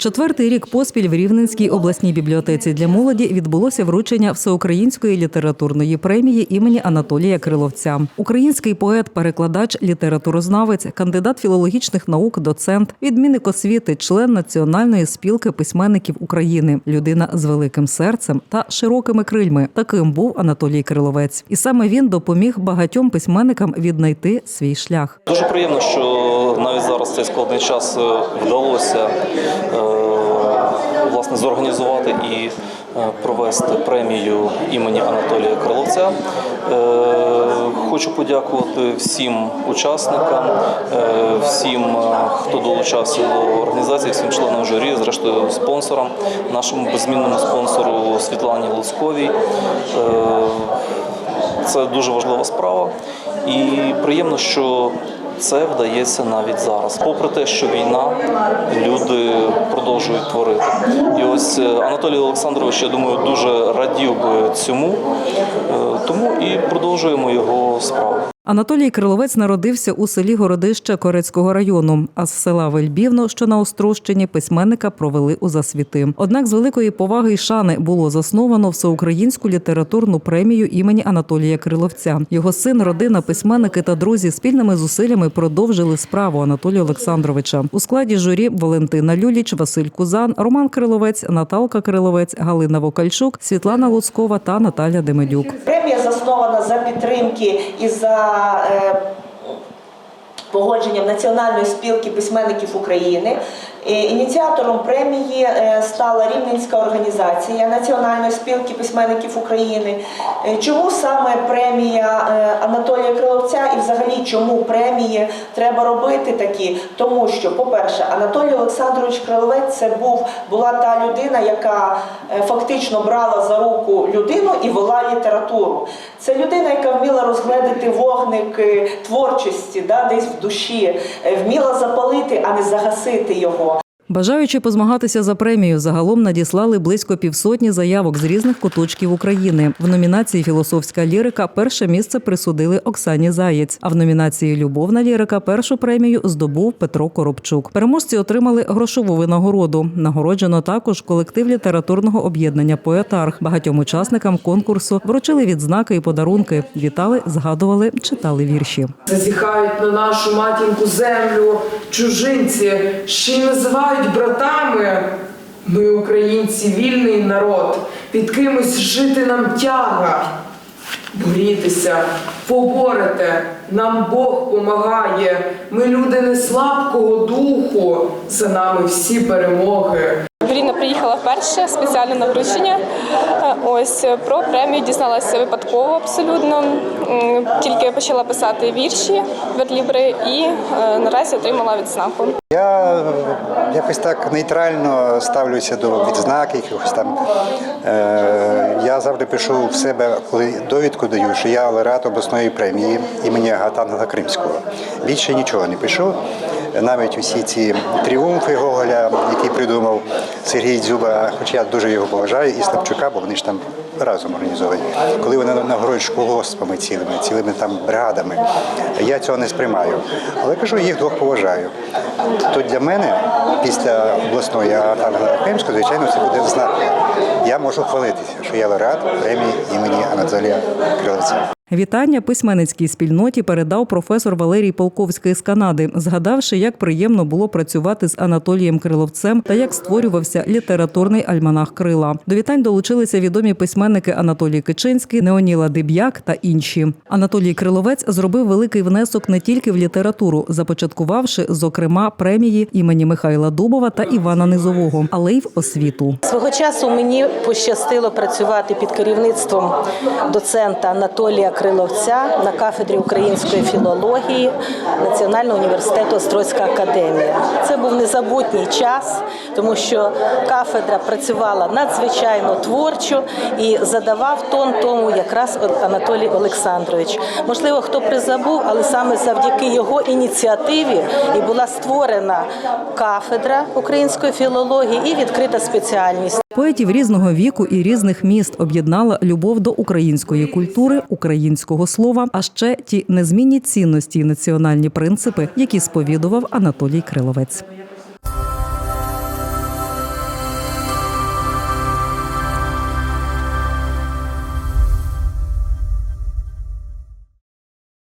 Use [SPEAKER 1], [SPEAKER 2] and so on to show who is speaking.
[SPEAKER 1] Четвертий рік поспіль в Рівненській обласній бібліотеці для молоді відбулося вручення всеукраїнської літературної премії імені Анатолія Криловця. Український поет, перекладач, літературознавець, кандидат філологічних наук, доцент, відмінник освіти, член Національної спілки письменників України, людина з великим серцем та широкими крильми. Таким був Анатолій Криловець, і саме він допоміг багатьом письменникам віднайти свій шлях.
[SPEAKER 2] Дуже приємно, що навіть зараз цей складний час е, вдалося е, зорганізувати і е, провести премію імені Анатолія Криловця. Е, Хочу подякувати всім учасникам, е, всім, хто долучався до організації, всім членам журі, зрештою спонсорам, нашому беззмінному спонсору Світлані Луцьковій. Це дуже важлива справа, і приємно, що це вдається навіть зараз. Попри те, що війна, люди продовжують творити. І ось е, Анатолій Олександрович, я думаю, дуже радів би цьому, е, тому і продовжуємо його справу.
[SPEAKER 1] Анатолій Криловець народився у селі Городище Корецького району, а з села Вельбівно, що на Острощині, письменника провели у засвіти. Однак з великої поваги й шани було засновано всеукраїнську літературну премію імені Анатолія Криловця. Його син, родина, письменники та друзі спільними зусиллями продовжили справу Анатолія Олександровича. У складі журі Валентина Люліч, Василь Кузан, Роман Криловець, Наталка Криловець, Галина Вокальчук, Світлана Луцкова та Наталя Демидюк.
[SPEAKER 3] Заснована за підтримки і за е, погодженням Національної спілки письменників України. Е, Ініціатором премії е, стала Рівненська організація Національної спілки письменників України. Е, Чому саме премія Анатолія Криловця і взагалі чому премії треба робити такі? Тому що, по-перше, Анатолій Олександрович Криловець це був була та людина, яка фактично брала за руку людину і вела літературу. Це людина, яка вміла розгледити вогник творчості, да, десь в душі, е, вміла запалити, а не загасити його.
[SPEAKER 1] Бажаючи позмагатися за премію, загалом надіслали близько півсотні заявок з різних куточків України. В номінації Філософська лірика перше місце присудили Оксані Заєць. А в номінації Любовна лірика першу премію здобув Петро Коробчук. Переможці отримали грошову винагороду. Нагороджено також колектив літературного об'єднання Поетарх. Багатьом учасникам конкурсу вручили відзнаки і подарунки. Вітали, згадували, читали вірші.
[SPEAKER 4] Зазіхають на нашу матінку землю чужинці, ще й називають братами. Ми, українці, вільний народ, під кимось жити нам тяга. Борітеся, поборете, нам Бог помагає. Ми люди не слабкого духу, за нами всі перемоги.
[SPEAKER 5] В приїхала вперше спеціально на вручення. Е, Ось про премію дізналася випадково абсолютно. Тільки почала писати вірші верлібри і е, наразі отримала відзнаку.
[SPEAKER 6] Я е, якось так нейтрально ставлюся до відзнак, якихось там. Е, я завжди пишу в себе, коли довідку даю, що я лауреат обласної премії імені Агатана Кримського. Більше нічого не пишу. Навіть усі ці тріумфи Гоголя, які придумав Сергій Дзюба, хоча я дуже його поважаю, і Слабчука, бо вони ж там разом організовані. Коли вони нагороджують колгоспами цілими, цілими там бригадами, я цього не сприймаю. Але кажу, їх двох поважаю. То для мене після обласної Агатана Кримського, звичайно, це буде знак. Я можу хвалитися, що я лауреат премії імені Анатолія Криловця.
[SPEAKER 1] Вітання письменницькій спільноті передав професор Валерій Полковський з Канади, згадавши, як приємно було працювати з Анатолієм Криловцем та як створювався літературний альманах Крила. До вітань долучилися відомі письменники Анатолій Кичинський, Неоніла Диб'як та інші. Анатолій Криловець зробив великий внесок не тільки в літературу, започаткувавши, зокрема, премії імені Михайла Дубова та Івана Низового, але й в освіту.
[SPEAKER 7] Свого часу мені пощастило працювати під керівництвом доцента Анатолія Криловця на кафедрі української філології Національного університету Острозька академія. Це був незабутній час, тому що кафедра працювала надзвичайно творчо і задавав тон тому якраз Анатолій Олександрович. Можливо, хто призабув, але саме завдяки його ініціативі і була створена кафедра української філології і відкрита спеціальність.
[SPEAKER 1] Поетів різного віку і різних міст об'єднала любов до української культури, українського слова, а ще ті незмінні цінності і національні принципи, які сповідував Анатолій Криловець.